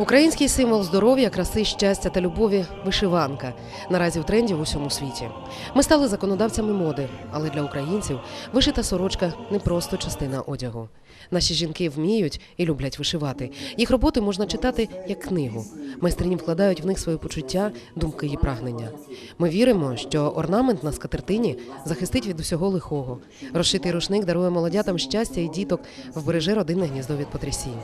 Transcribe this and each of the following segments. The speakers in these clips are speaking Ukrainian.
Український символ здоров'я, краси, щастя та любові вишиванка. Наразі в тренді в усьому світі. Ми стали законодавцями моди, але для українців вишита сорочка не просто частина одягу. Наші жінки вміють і люблять вишивати. Їх роботи можна читати як книгу. Майстрині вкладають в них свої почуття, думки і прагнення. Ми віримо, що орнамент на скатертині захистить від усього лихого. Розшитий рушник дарує молодятам щастя і діток, вбереже родинне гніздо від потрясінь.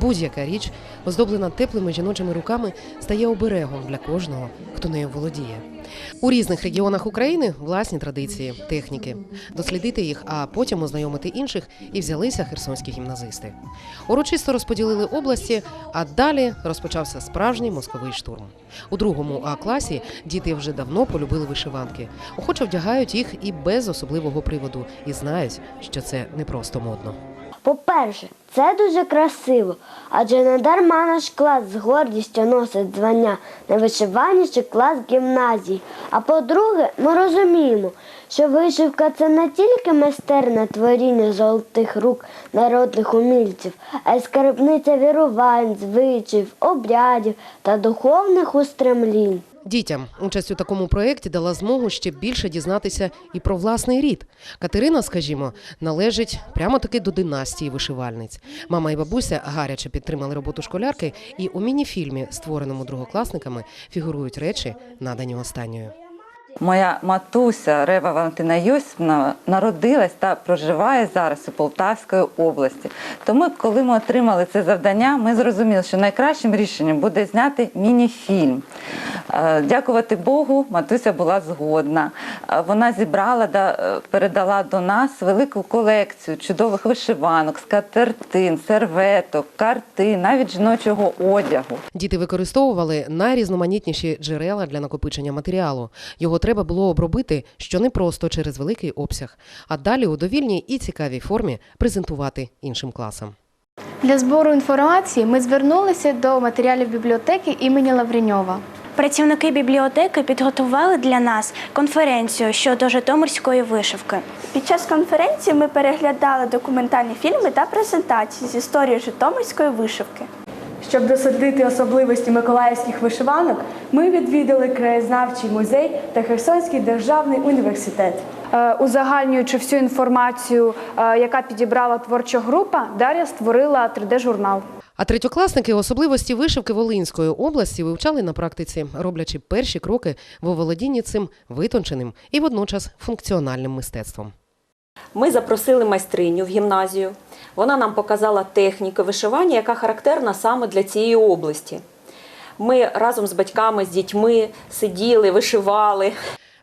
Будь-яка річ, оздоблена теплими жіночими руками, стає оберегом для кожного, хто нею володіє. У різних регіонах України власні традиції, техніки. Дослідити їх, а потім ознайомити інших і взялися херсонські гімназисти. Урочисто розподілили області, а далі розпочався справжній мозковий штурм. У другому А класі діти вже давно полюбили вишиванки. Охоче вдягають їх і без особливого приводу, і знають, що це не просто модно. По-перше, це дуже красиво, адже не дарма наш клас з гордістю носить звання найвишиваніший клас гімназії. А по-друге, ми розуміємо, що вишивка це не тільки майстерне творіння золотих рук народних умільців, а й скарбниця вірувань, звичаїв, обрядів та духовних устремлінь. Дітям участь у такому проєкті дала змогу ще більше дізнатися і про власний рід. Катерина, скажімо, належить прямо таки до династії вишивальниць. Мама і бабуся гаряче підтримали роботу школярки, і у міні-фільмі, створеному другокласниками, фігурують речі, надані останньою. Моя матуся Рева Валентина Йосипівна народилась та проживає зараз у Полтавської області. Тому, коли ми отримали це завдання, ми зрозуміли, що найкращим рішенням буде зняти міні-фільм. Е, Дякувати Богу, матуся була згодна. Е, Вона зібрала да е, передала до нас велику колекцію чудових вишиванок, скатертин, серветок, картин, навіть жіночого одягу. Діти використовували найрізноманітніші джерела для накопичення матеріалу. Його треба було обробити, що не просто через великий обсяг, а далі у довільній і цікавій формі презентувати іншим класам. Для збору інформації ми звернулися до матеріалів бібліотеки імені Лавріньова. Працівники бібліотеки підготували для нас конференцію щодо житомирської вишивки. Під час конференції ми переглядали документальні фільми та презентації з історії Житомирської вишивки. Щоб дослідити особливості миколаївських вишиванок, ми відвідали краєзнавчий музей та Херсонський державний університет. Е, Узагальнюючи всю інформацію, е, яка підібрала творча група, Дар'я створила 3D-журнал. А третьокласники особливості вишивки Волинської області вивчали на практиці, роблячи перші кроки в оволодінні цим витонченим і водночас функціональним мистецтвом. Ми запросили майстриню в гімназію. Вона нам показала техніку вишивання, яка характерна саме для цієї області. Ми разом з батьками, з дітьми сиділи, вишивали.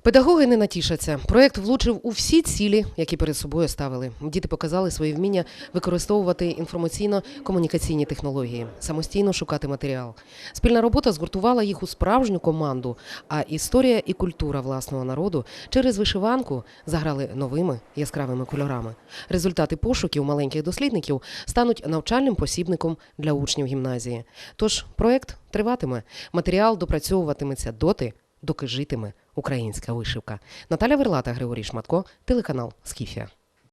Педагоги не натішаться. Проєкт влучив у всі цілі, які перед собою ставили. Діти показали своє вміння використовувати інформаційно-комунікаційні технології, самостійно шукати матеріал. Спільна робота згуртувала їх у справжню команду. А історія і культура власного народу через вишиванку заграли новими яскравими кольорами. Результати пошуків маленьких дослідників стануть навчальним посібником для учнів гімназії. Тож проєкт триватиме. Матеріал допрацьовуватиметься доти, доки житиме українська вишивка. Наталя Верлата, Григорій Шматко, телеканал Скіфія.